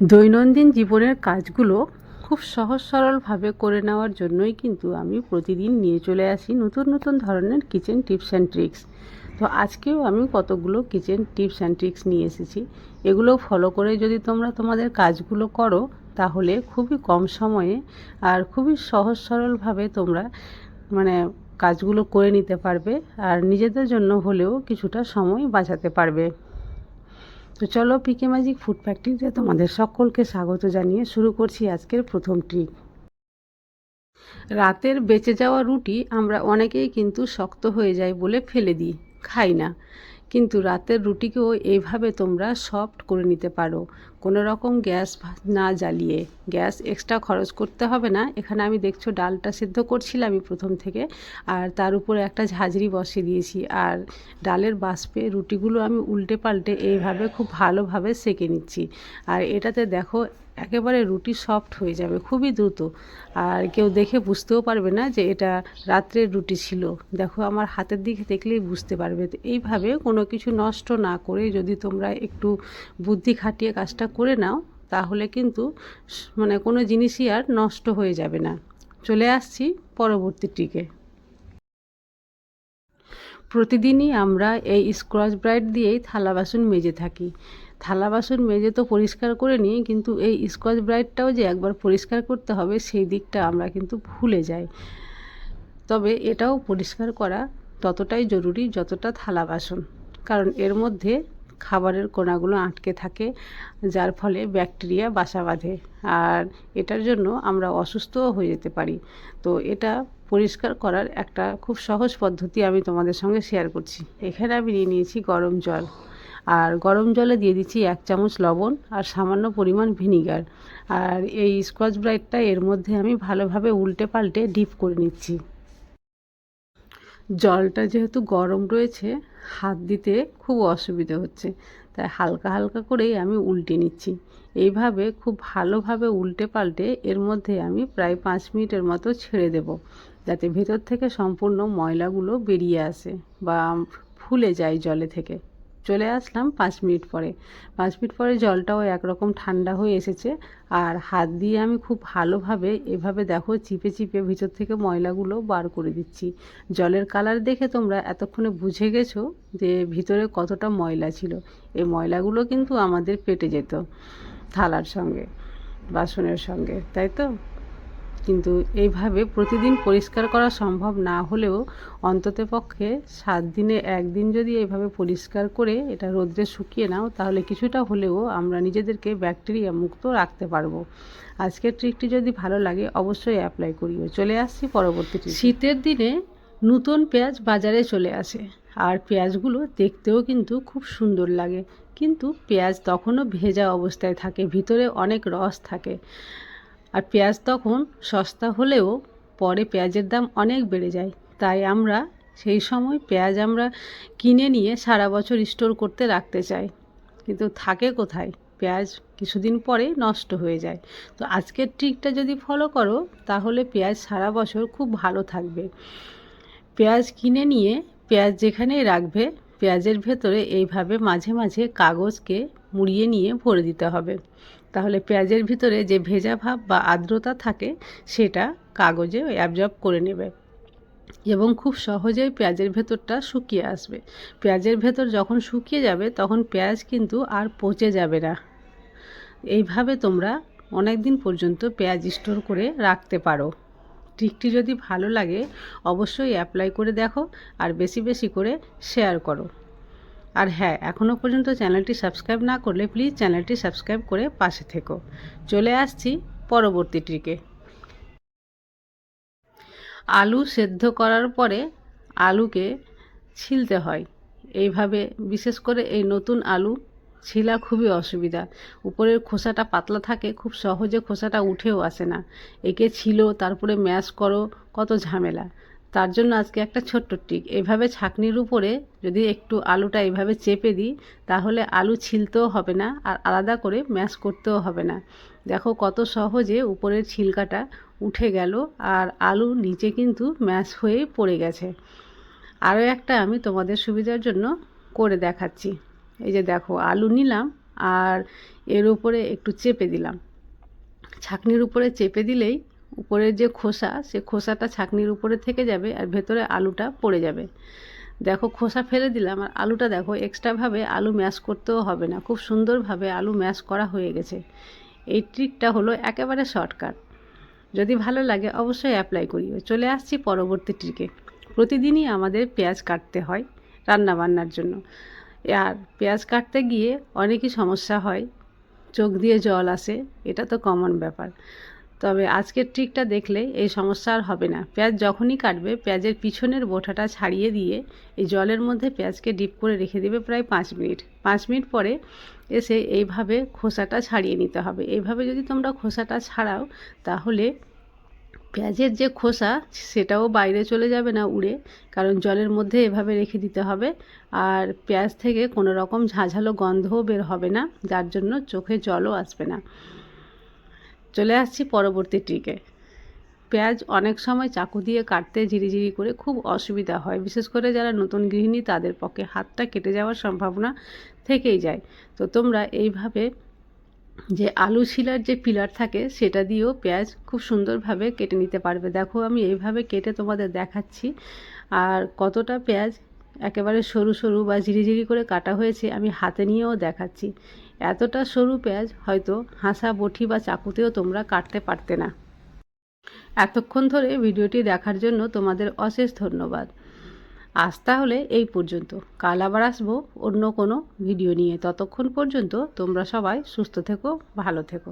দৈনন্দিন জীবনের কাজগুলো খুব সহজ সরলভাবে করে নেওয়ার জন্যই কিন্তু আমি প্রতিদিন নিয়ে চলে আসি নতুন নতুন ধরনের কিচেন টিপস অ্যান্ড ট্রিক্স। তো আজকেও আমি কতগুলো কিচেন টিপস অ্যান্ড ট্রিক্স নিয়ে এসেছি। এগুলো ফলো করে যদি তোমরা তোমাদের কাজগুলো করো, তাহলে খুবই কম সময়ে আর খুবই সহজ সরলভাবে তোমরা মানে কাজগুলো করে নিতে পারবে আর নিজেদের জন্য হলেও কিছুটা সময় বাঁচাতে পারবে। তো চলো পিকে ম্যাজিক ফুড ফ্যাক্টরিতে তোমাদের সকলকে স্বাগত জানিয়ে শুরু করছি আজকের প্রথম ট্রিপ রাতের বেঁচে যাওয়া রুটি আমরা অনেকেই কিন্তু শক্ত হয়ে যায় বলে ফেলে দিই, খাই না। কিন্তু রাতের রুটিকেও এইভাবে তোমরা সফট করে নিতে পারো। কোনো রকম গ্যাস না জ্বালিয়ে। গ্যাস এক্সট্রা খরচ করতে হবে না। এখানে আমি দেখছ ডালটা সিদ্ধ করছিলামই প্রথম থেকে। আর তার উপরে একটা ঝাঁঝরি বসিয়ে দিয়েছি। আর ডালের বাষ্পে রুটিগুলো আমি উল্টে পাল্টে এইভাবে খুব ভালোভাবে সেকে নিচ্ছি। আর এটাতে দেখো একেবারে রুটি সফট হয়ে যাবে, খুবই দ্রুত। আর কেউ দেখে বুঝতেও পারবে না যে এটা রাত্রের রুটি ছিল। দেখো, আমার হাতের দিকে দেখলেই বুঝতে পারবে। এইভাবে কোনো কিছু নষ্ট না করে যদি তোমরা একটু বুদ্ধি খাটিয়ে কাজটা করে নাও, তাহলে কিন্তু মানে কোনো জিনিসই আর নষ্ট হয়ে যাবে না। চলে আসছি পরবর্তীটিকে প্রতিদিনই আমরা এই স্ক্রচ ব্রাইট দিয়েই থালা বাসন মেজে থাকি। থালা বাসন মেজে তো পরিষ্কার করে নিই, কিন্তু এই স্কচ ব্রাইটটাও যে একবার পরিষ্কার করতে হবে, সেই দিকটা আমরা কিন্তু ভুলে যাই। তবে এটাও পরিষ্কার করা ততটাই জরুরি যতটা থালা বাসন, কারণ এর মধ্যে খাবারের কোনাগুলো আটকে থাকে, যার ফলে ব্যাকটেরিয়া বাসা বাঁধে, আর এটার জন্য আমরা অসুস্থও হয়ে যেতে পারি। তো এটা পরিষ্কার করার একটা খুব সহজ পদ্ধতি আমি তোমাদের সঙ্গে শেয়ার করছি। এখানে আমি নিয়ে নিয়েছি গরম জল। আর গরম জলে দিয়ে দিচ্ছি এক চামচ লবণ আর সামান্য পরিমাণ ভিনিগার। আর এই স্কচ ব্রাইটটা এর মধ্যে আমি ভালোভাবে উল্টে পাল্টে ডিপ করে নিচ্ছি। জলটা যেহেতু গরম রয়েছে, হাত দিতে খুব অসুবিধে হচ্ছে। তাই হালকা হালকা করেই আমি উল্টে নিচ্ছি। এইভাবে খুব ভালোভাবে উল্টে পাল্টে এর মধ্যে আমি প্রায় পাঁচ মিনিটের মতো ছেড়ে দেব, যাতে ভেতর থেকে সম্পূর্ণ ময়লাগুলো বেরিয়ে আসে বা ফুলে যায় জলে থেকে। চলে আসলাম পাঁচ মিনিট পরে। পাঁচ মিনিট পরে জলটাও একরকম ঠান্ডা হয়ে এসেছে। আর হাত দিয়ে আমি খুব ভালোভাবে এভাবে দেখো চিপে চিপে ভিতর থেকে ময়লাগুলো বার করে দিচ্ছি। জলের কালার দেখে তোমরা এতক্ষণে বুঝে গেছো যে ভিতরে কতটা ময়লা ছিল। এই ময়লাগুলো কিন্তু আমাদের পেটে যেত থালার সঙ্গে, বাসনের সঙ্গে, তাই তো? কিন্তু এইভাবে প্রতিদিন পরিষ্কার করা সম্ভব না হলেও অন্ততপক্ষে সাত দিনে একদিন যদি এইভাবে পরিষ্কার করে এটা রোদ্রে শুকিয়ে নাও, তাহলে কিছুটা হলেও আমরা নিজেদেরকে ব্যাকটেরিয়া মুক্ত রাখতে পারব। আজকের ট্রিকটি যদি ভালো লাগে অবশ্যই অ্যাপ্লাই করিও। চলে আসছি পরবর্তীটি শীতের দিনে নতুন পেঁয়াজ বাজারে চলে আসে, আর পেঁয়াজগুলো দেখতেও কিন্তু খুব সুন্দর লাগে। কিন্তু পেঁয়াজ তখনও ভেজা অবস্থায় থাকে, ভিতরে অনেক রস থাকে। আর পেঁয়াজ তখন সস্তা হলেও পরে পেঁয়াজের দাম অনেক বেড়ে যায়। তাই আমরা সেই সময় পেঁয়াজ আমরা কিনে নিয়ে সারা বছর স্টোর করতে রাখতে চাই। কিন্তু থাকে কোথায়? পেঁয়াজ কিছুদিন পরে নষ্ট হয়ে যায়। তো আজকের ট্রিকটা যদি ফলো করো, তাহলে পেঁয়াজ সারা বছর খুব ভালো থাকবে। পেঁয়াজ কিনে নিয়ে পেঁয়াজ যেখানেই রাখবে, পেঁয়াজের ভেতরে এইভাবে মাঝে মাঝে কাগজকে মুড়িয়ে নিয়ে ভরে দিতে হবে। তাহলে পেঁয়াজের ভিতরে যে ভেজা ভাব বা আর্দ্রতা থাকে, সেটা কাগজে অ্যাবজর্ব করে নেবে। এবং খুব সহজেই পেঁয়াজের ভেতরটা শুকিয়ে আসবে। পেঁয়াজের ভেতর যখন শুকিয়ে যাবে, তখন পেঁয়াজ কিন্তু আর পচে যাবে না। এইভাবে তোমরা অনেক দিন পর্যন্ত পেঁয়াজ স্টোর করে রাখতে পারো। ট্রিকটি যদি ভালো লাগে, অবশ্যই অ্যাপ্লাই করে দেখো আর বেশি বেশি করে শেয়ার করো। আর হ্যাঁ এখনও পর্যন্ত চ্যানেলটি সাবস্ক্রাইব না করলে প্লিজ চ্যানেলটি সাবস্ক্রাইব করে পাশে থেকো। চলে আসছি পরবর্তী ট্রিকে। আলু সেদ্ধ করার পরে আলুকে ছিলতে হয়। এইভাবে বিশেষ করে এই নতুন আলু ছিলা খুবই অসুবিধা। উপরের খোসাটা পাতলা থাকে, খুব সহজে খোসাটা উঠেও আসে না। একে ছিল, তারপরে ম্যাশ করো, কত ঝামেলা। তার জন্য আজকে একটা ছোট্ট টিক এভাবে ছাকনির উপরে যদি একটু আলুটা এইভাবে চেপে দিই, তাহলে আলু ছিলতেও হবে না আর আলাদা করে ম্যাশ করতেও হবে না। দেখো কত সহজে উপরের ছিলকাটা উঠে গেল আর আলু নিচে কিন্তু ম্যাশ হয়েই পড়ে গেছে। আরও একটা আমি তোমাদের সুবিধার জন্য করে দেখাচ্ছি। এই যে দেখো, আলু নিলাম আর এর উপরে একটু চেপে দিলাম। ছাকনির উপরে চেপে দিলেই উপরের যে খোসা, সে খোসাটা ছাকনির উপরে থেকে যাবে আর ভেতরে আলুটা পড়ে যাবে। দেখো, খোসা ফেলে দিলাম আর আলুটা দেখো এক্সট্রাভাবে আলু ম্যাশ করতেও হবে না। খুব সুন্দরভাবে আলু ম্যাশ করা হয়ে গেছে। এই ট্রিকটা হলো একেবারে শর্টকাট যদি ভালো লাগে অবশ্যই অ্যাপ্লাই করিও। চলে আসছি পরবর্তী ট্রিকে প্রতিদিনই আমাদের পেঁয়াজ কাটতে হয় রান্না বান্নার জন্য। আর পেঁয়াজ কাটতে গিয়ে অনেকই সমস্যা হয়। চোখ দিয়ে জল আসে, এটা তো কমন ব্যাপার। তবে আজকের ট্রিকটা দেখলে এই সমস্যা আর হবে না। পেঁয়াজ যখনই কাটবে, পেঁয়াজের পিছনের বোঠাটা ছাড়িয়ে দিয়ে এই জলের মধ্যে পেঁয়াজকে ডিপ করে রেখে দেবে প্রায় পাঁচ মিনিট। পাঁচ মিনিট পরে এসে এইভাবে খোসাটা ছাড়িয়ে নিতে হবে। এইভাবে যদি তোমরা খোসাটা ছাড়াও, তাহলে পেঁয়াজের যে খোসা, সেটাও বাইরে চলে যাবে না উড়ে। কারণ জলের মধ্যে এভাবে রেখে দিতে হবে। আর পেঁয়াজ থেকে কোনো রকম ঝাঁঝালো গন্ধও বের হবে না। যার জন্য চোখে জলও আসবে না। চলে আসছি পরবর্তী ট্রিকে। পেঁয়াজ অনেক সময় চাকু দিয়ে কাটতে ঝিরিঝিরি করে খুব অসুবিধা হয়। বিশেষ করে যারা নতুন গৃহিণী, তাদের পক্ষে হাতটা কেটে যাওয়ার সম্ভাবনা থেকেই যায়। তো তোমরা এইভাবে যে আলু শিলার যে পিলার থাকে, সেটা দিয়েও পেঁয়াজ খুব সুন্দরভাবে কেটে নিতে পারবে। দেখো, আমি এইভাবে কেটে তোমাদের দেখাচ্ছি। আর কতটা পেঁয়াজ একেবারে সরু সরু বা ঝিরিঝিরি করে কাটা হয়েছে, আমি হাতে নিয়েও দেখাচ্ছি। এতটা সরু পেঁয়াজ হয়তো হাসা বটি বা চাকুতেও তোমরা কাটতে পারতে না। এতক্ষণ ধরে ভিডিওটি দেখার জন্য তোমাদের অশেষ ধন্যবাদ। আজ তাহলে এই পর্যন্ত। কাল আবার আসব অন্য কোনো ভিডিও নিয়ে। ততক্ষণ পর্যন্ত তোমরা সবাই সুস্থ থেকো, ভালো থেকো।